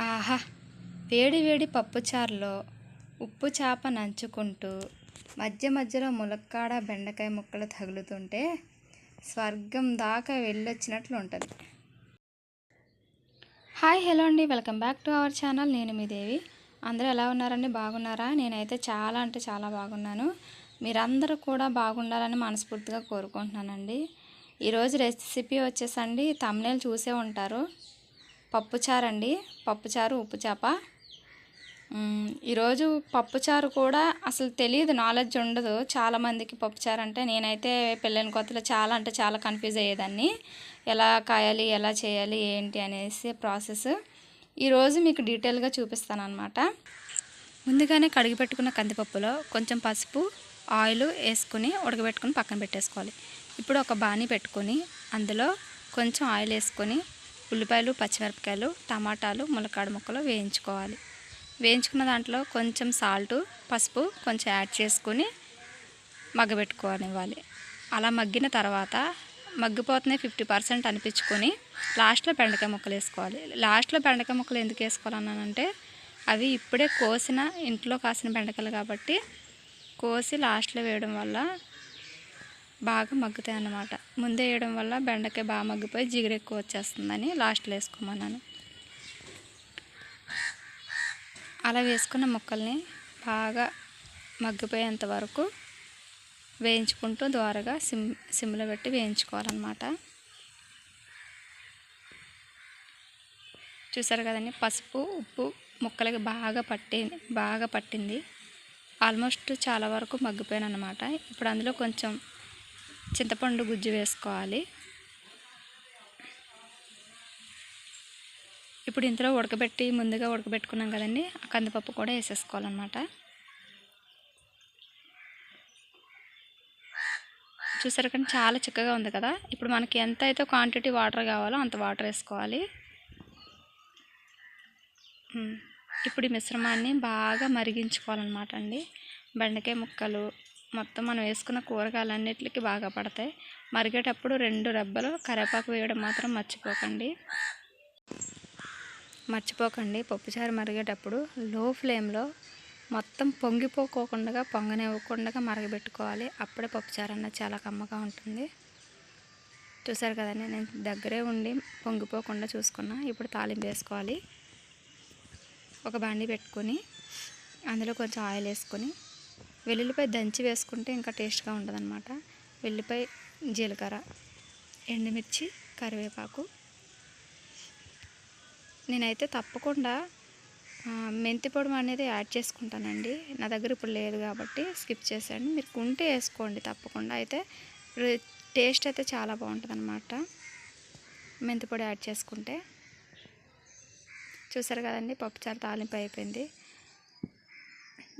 ఆహా వేడి వేడి పప్పుచారులో ఉప్పు చేప నంచుకుంటూ మధ్య మధ్యలో ములక్కాడ బెండకాయ ముక్కలు తగులుతుంటే స్వర్గం దాకా వెళ్ళొచ్చినట్లు ఉంటుంది. హాయ్ హలో అండి. Welcome back to our channel. నేను మీ దేవి. అందరూ ఎలా ఉన్నారండి? బాగున్నారా? నేనైతే చాలా అంటే చాలా బాగున్నాను. మీరందరూ కూడా బాగుండాలని మనస్ఫూర్తిగా కోరుకుంటున్నానండి. ఈరోజు రెసిపీ వచ్చేసండి. తమ్నేలు చూసే ఉంటారు. పప్పుచారు అండి పప్పుచారు ఉప్పు చేప. ఈరోజు పప్పుచారు కూడా అసలు తెలియదు నాలెడ్జ్ ఉండదు. చాలామందికి పప్పుచారు అంటే నేనైతే పెళ్ళైన కొత్తలో చాలా అంటే చాలా కన్ఫ్యూజ్ అయ్యేదాన్ని. ఎలా కాయాలి ఎలా చేయాలి ఏంటి అనేసి ప్రాసెస్. ఈరోజు మీకు డీటెయిల్గా చూపిస్తాను అనమాట ముందుగానే కడిగి పెట్టుకున్న కందిపప్పులో కొంచెం పసుపు ఆయిల్ వేసుకుని ఉడకబెట్టుకుని పక్కన పెట్టేసుకోవాలి. ఇప్పుడు ఒక బాణీ పెట్టుకొని అందులో కొంచెం ఆయిల్ వేసుకొని ఉల్లిపాయలు పచ్చిమిరపకాయలు టమాటాలు ములక్కాడ ముక్కలు వేయించుకోవాలి. వేయించుకున్న దాంట్లో కొంచెం సాల్ట్ పసుపు కొంచెం యాడ్ చేసుకొని మగ్గబెట్టుకోనివ్వాలి. అలా మగ్గిన తర్వాత మగ్గిపోతున్నాయి ఫిఫ్టీ పర్సెంట్ అనిపించుకొని లాస్ట్లో బెండకాయ ముక్కలు వేసుకోవాలి. లాస్ట్లో బెండకాయ ముక్కలు ఎందుకు వేసుకోవాలన్నానంటే అవి ఇప్పుడే కోసిన ఇంట్లో కాసిన బెండకాయలు కాబట్టి కోసి లాస్ట్లో వేయడం వల్ల బాగా మగ్గుతాయి అన్నమాట. ముందే వేయడం వల్ల బెండకాయ బాగా మగ్గిపోయి జిగురు ఎక్కువ వచ్చేస్తుందని లాస్ట్లో వేసుకోమన్నాను. అలా వేసుకున్న ముక్కల్ని బాగా మగ్గిపోయేంత వరకు వేయించుకుంటూ ద్వారగా సిమ్ సిమ్లో పెట్టి వేయించుకోవాలన్నమాట. చూసారు కదండి పసుపు ఉప్పు ముక్కలకి బాగా పట్టి బాగా పట్టింది. ఆల్మోస్ట్ చాలా వరకు మగ్గిపోయాను అనమాట ఇప్పుడు అందులో కొంచెం చింతపండు గుజ్జు వేసుకోవాలి. ఇప్పుడు ఇందులో ఉడకబెట్టి ముందుగా ఉడకబెట్టుకున్నాం కదండి ఆ కందిపప్పు కూడా వేసేసుకోవాలన్నమాట. చూసారు కానీ చాలా చిక్కగా ఉంది కదా. ఇప్పుడు మనకి ఎంత అయితే క్వాంటిటీ వాటర్ కావాలో అంత వాటర్ వేసుకోవాలి. ఇప్పుడు ఈ మిశ్రమాన్ని బాగా మరిగించుకోవాలన్నమాట అండి. బెండకాయ ముక్కలు మొత్తం మనం వేసుకున్న కూరగాయలన్నిటికీ బాగా పడతాయి. మరిగేటప్పుడు రెండు రెబ్బలు కరివేపాకు వేయడం మాత్రం మర్చిపోకండి. మర్చిపోకండి. పప్పుచారు మరిగేటప్పుడు లో ఫ్లేమ్లో మొత్తం పొంగిపోకోకుండా పొంగనివ్వకుండా మరగబెట్టుకోవాలి. అప్పుడే పప్పుచారు అన్నది చాలా కమ్మగా ఉంటుంది. చూసారు కదండి నేను దగ్గరే ఉండి పొంగిపోకుండా చూసుకున్నా. ఇప్పుడు తాలింపు వేసుకోవాలి. ఒక బండి పెట్టుకొని అందులో కొంచెం ఆయిల్ వేసుకొని వెల్లుల్లిపాయ దంచి వేసుకుంటే ఇంకా టేస్ట్గా ఉంటుంది అనమాట వెల్లిపాయ జీలకర్ర ఎండుమిర్చి కరివేపాకు. నేనైతే తప్పకుండా మెంతి పొడి అనేది యాడ్ చేసుకుంటానండి. నా దగ్గర ఇప్పుడు లేదు కాబట్టి స్కిప్ చేశాను. మీరు ఉంటే వేసుకోండి తప్పకుండా. అయితే టేస్ట్ అయితే చాలా బాగుంటుంది అనమాట మెంతి పొడి యాడ్ చేసుకుంటే. చూసారు కదండి పప్పుచారు తాలింపు అయిపోయింది.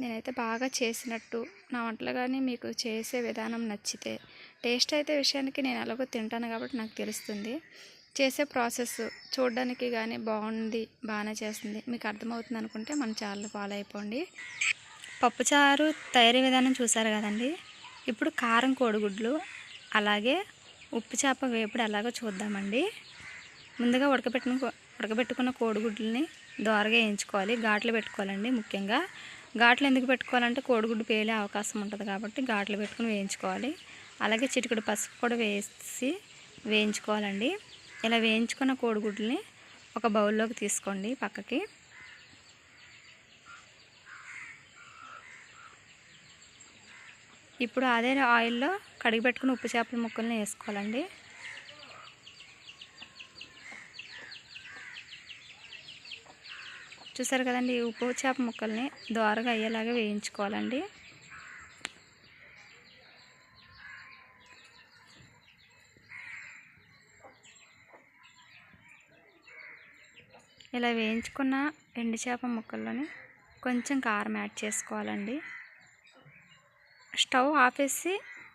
నేనైతే బాగా చేసినట్టు. నా వంటలు కానీ మీకు చేసే విధానం నచ్చితే టేస్ట్ అయితే విషయానికి నేను ఎలాగో తింటాను కాబట్టి నాకు తెలుస్తుంది. చేసే ప్రాసెస్ చూడడానికి కానీ బాగుంది బాగానే చేస్తుంది. మీకు అర్థమవుతుంది అనుకుంటే మన ఛానల్ ఫాలో అయిపోండి. పప్పుచారు తయారీ విధానం చూసారు కదండి? ఇప్పుడు కారం కోడిగుడ్లు అలాగే ఉప్పు చేప వేపుడు ఎలాగో చూద్దామండి. ముందుగా ఉడకబెట్టిన కో- ఉడకబెట్టుకున్న కోడిగుడ్లని దోరగా వేయించుకోవాలి. ఘాట్లు పెట్టుకోవాలండి ముఖ్యంగా. ఘాట్లు ఎందుకు పెట్టుకోవాలంటే కోడిగుడ్డు పేలే అవకాశం ఉంటుంది కాబట్టి ఘాట్లు పెట్టుకుని వేయించుకోవాలి. అలాగే చిటికడు పసుపు కూడా వేసి వేయించుకోవాలండి. ఇలా వేయించుకున్న కోడిగుడ్లని ఒక బౌల్లోకి తీసుకోండి పక్కకి. ఇప్పుడు అదే ఆయిల్లో కడిగి పెట్టుకుని ఉప్పు చేపల ముక్కల్ని వేసుకోవాలండి. చూసారు కదండి ఈ ఉప్పు చేప ముక్కల్ని దోరగా అయ్యేలాగా వేయించుకోవాలండి. ఇలా వేయించుకున్న ఎండు చేప ముక్కల్లోని కొంచెం కారం యాడ్ చేసుకోవాలండి. స్టవ్ ఆపేసి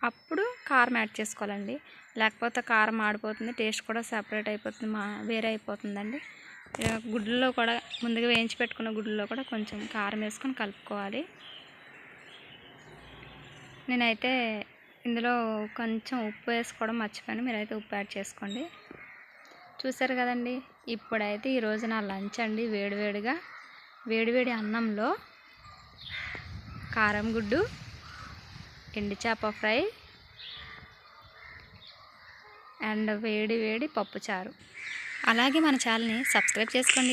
అప్పుడు కారం యాడ్ చేసుకోవాలండి. లేకపోతే కారం ఆడిపోతుంది టేస్ట్ కూడా సపరేట్ అయిపోతుంది మా వేరే అయిపోతుందండి. గుడ్లలో కూడా ముందుగా వేయించి పెట్టుకున్న గుడ్లలో కూడా కొంచెం కారం వేసుకొని కలుపుకోవాలి. నేనైతే ఇందులో కొంచెం ఉప్పు వేసుకోవడం మర్చిపోయాను. మీరైతే ఉప్పు యాడ్ చేసుకోండి. చూసారు కదండి ఇప్పుడైతే ఈరోజు నా లంచ్ అండి వేడివేడిగా వేడివేడి అన్నంలో కారం గుడ్డు ఎండి చేప ఫ్రై అండ్ వేడి వేడి పప్పుచారు అలాగే మన ఛానల్ని సబ్స్క్రైబ్ చేసుకోండి.